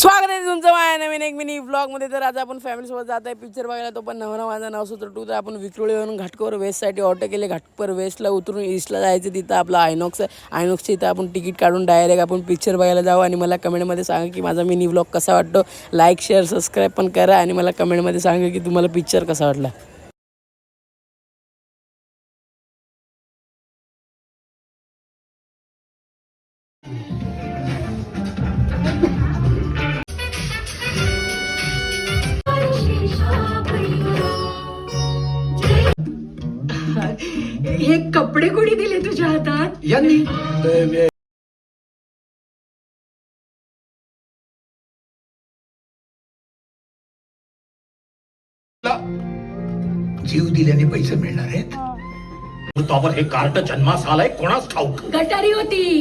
स्वागत आहे तुमचं माझ्या नवीन एक मिनी ब्लॉगमध्ये तर आज आपण फॅमिलीसोबत जात आहे. पिक्चर बघायला तो पण नवरा माझा नाव सूत्र टू तर आपण विक्रोळी येऊन घाटकोर वेस्टसाठी ऑटो केले. घाटकोर वेस्टला उतरून ईस्टला जायचं तिथं आपलं आयनॉक्स आहे. आयनॉक्सच्या इथं आपण तिकीट काढून डायरेक्ट आपण पिक्चर बघायला जाऊ. आणि मला कमेंटमध्ये सांगा की माझा मिनी ब्लॉग कसा वाटतो. लाईक शेअर सबस्क्राईब पण करा. आणि मला कमेंटमध्ये सांगा की तुम्हाला पिक्चर कसा वाटला. हे कपडे कोणी दिले तुझ्या हातात? यांनी. जीव दिल्याने पैसे मिळणार आहेत. तोवर हे कार्ट जन्मास आलंय कोणाच ठाऊक? गटारी होती.